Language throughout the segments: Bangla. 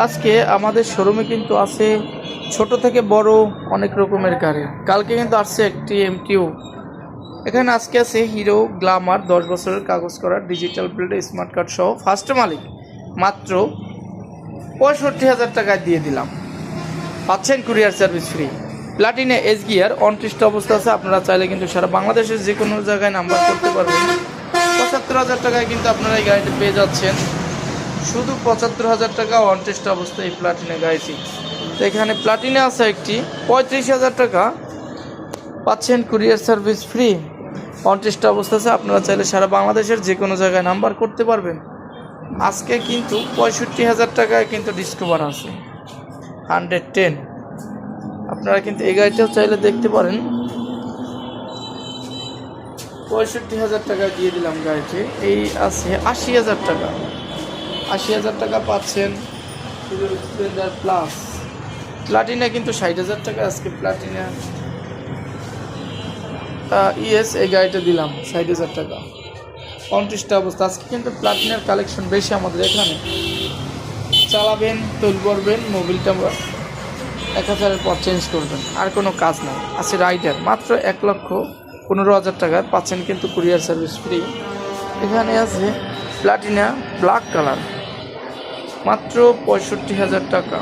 আজকে আমাদের শোরুমে কিন্তু আছে ছোট থেকে বড় অনেক রকমের গাড়ি। কালকে কিন্তু আসছে একটি এমটিও এখানে আজকে আছে হিরো গ্লামার দশ বছরের কাগজ করা ডিজিটাল বিল্ড স্মার্ট কার্ড সহ। ফার্স্ট মালিক, মাত্র পঁয়ষট্টি হাজার টাকায় দিয়ে দিলাম। পাচ্ছেন কুরিয়ার সার্ভিস ফ্রি প্লাটিনে এস গিয়ার অনট্রিস্ট অবস্থা আছে, আপনারা চাইলে কিন্তু সারা বাংলাদেশের যে কোনো জায়গায় নাম্বার করতে পারবেন। পঁচাত্তর হাজার টাকায় কিন্তু আপনারা এই গাড়িটি পেয়ে যাচ্ছেন। শুধু পঁচাত্তর হাজার টাকা অনটেস্ট অবস্থায় এই প্লাটিনা গাড়িটি তো এখানে প্লাটিনে আছে একটি, পঁয়ত্রিশ হাজার টাকা। পাচ্ছেন কুরিয়ার সার্ভিস ফ্রি অনটেস্ট অবস্থা আছে, আপনারা চাইলে সারা বাংলাদেশের যে কোনো জায়গায় নাম্বার করতে পারবেন। আজকে কিন্তু পঁয়ষট্টি হাজার টাকায় কিন্তু ডিসকভার আছে। হান্ড্রেড টেন আপনারা কিন্তু এই গাড়িটাও চাইলে দেখতে পারেন। পঁয়ষট্টি হাজার টাকা দিয়ে দিলাম গাড়িটি। এই আছে আশি হাজার টাকা। আশি হাজার টাকা পাচ্ছেন। প্লাস প্লাটিনা কিন্তু ষাট হাজার টাকা, আজকে প্লাটিনা ইয়েস, এই গাড়িটা দিলাম, ষাট হাজার টাকা। পঞ্চাশটা অবস্থা। আজকে কিন্তু প্লাটিনার কালেকশন বেশি আমাদের এখানে। চালাবেন, তৈল করবেন মোবিলটা এক হাজারের পর চেঞ্জ করবেন। আর কোনো কাজ নাই। আছে রাইডার মাত্র এক লক্ষ পনেরো হাজার টাকায় পাচ্ছেন কিন্তু কুরিয়ার সার্ভিস ফ্রি এখানে আছে প্লাটিনা ব্ল্যাক কালার মাত্র পঁয়ষট্টি হাজার টাকা।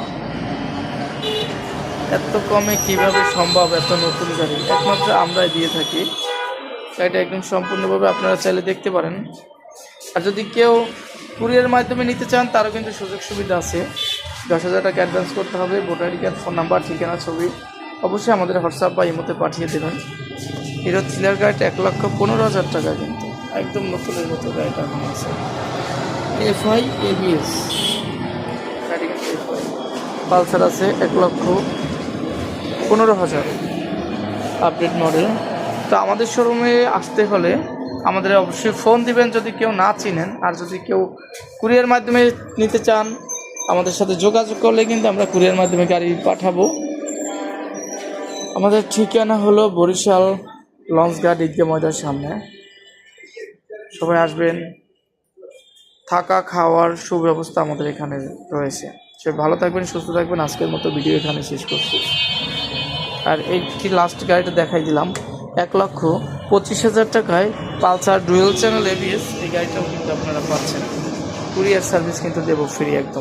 এত কমে কীভাবে সম্ভব এত নতুন গাড়ি? একমাত্র আমরাই দিয়ে থাকি। গাড়িটা একদম সম্পূর্ণভাবে আপনারা চাইলে দেখতে পারেন। আর যদি কেউ কুরিয়ার মাধ্যমে নিতে চান, তারও কিন্তু সুযোগ সুবিধা আছে। দশ হাজার টাকা অ্যাডভান্স করতে হবে। Voter ID card phone number ঠিকানা, ছবি অবশ্যই আমাদের হোয়াটসঅ্যাপ বা ইমোতে পাঠিয়ে দেবেন। হিরো থ্রিলার গাড়িটা এক লক্ষ পনেরো হাজার টাকা কিন্তু। একদম নতুনের মতো গাড়িটা এখন আছে। FI, ABS. পালসার আছে এক লক্ষ পনেরো হাজার আপডেট মডেল। তো আমাদের শোরুমে আসতে হলে আমাদের অবশ্যই ফোন দিবেন যদি কেউ না চিনেন। আর যদি কেউ কুরিয়ার মাধ্যমে নিতে চান, আমাদের সাথে যোগাযোগ করলে কিন্তু আমরা কুরিয়ার মাধ্যমে গাড়ি পাঠাবো। আমাদের ঠিকানা হলো বরিশাল লঞ্চঘাট ঈদগাহ ময়দার সামনে। সবাই আসবেন। থাকা, খাওয়ার সুব্যবস্থা আমাদের এখানে রয়েছে। সে ভালো থাকবেন, সুস্থ থাকবেন। আজকের মতো ভিডিও এখানে শেষ করছি। আর এইটি লাস্ট গাড়িটা দেখাই দিলাম। এক লক্ষ পঁচিশ হাজার টাকায় পালসার ডুয়েল চ্যানেল এবিএস এই গাড়িটাও কিন্তু আপনারা পাচ্ছেন। কুরিয়ার সার্ভিস কিন্তু দেবো ফ্রি একদম।